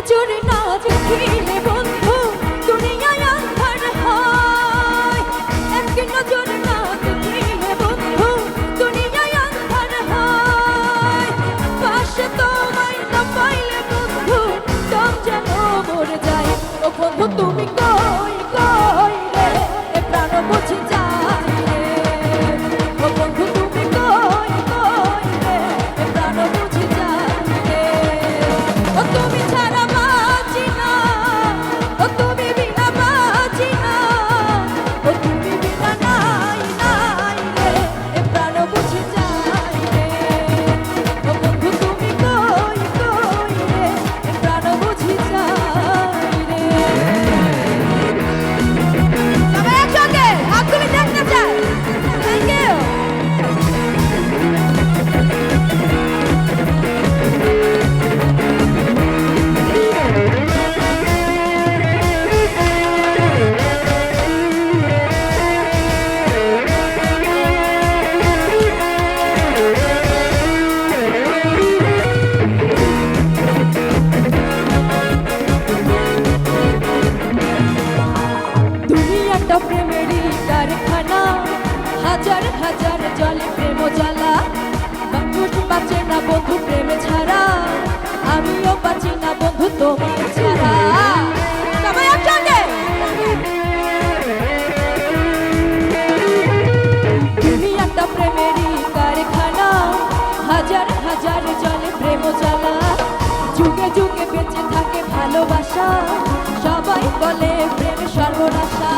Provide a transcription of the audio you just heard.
নজর না ঝুঁকিলে প্রেমেরই কারখানা। হাজার হাজার জলে প্রেম জ্বালা। মানুষ বাঁচে না বন্ধু ছাড়া। আমিও বাঁচি না বন্ধু তোমার ছাড়া হাজার যুগে যুগে বেঁচে থাকে ভালোবাসা। সবাই বলে প্রেম সর্বনাশা।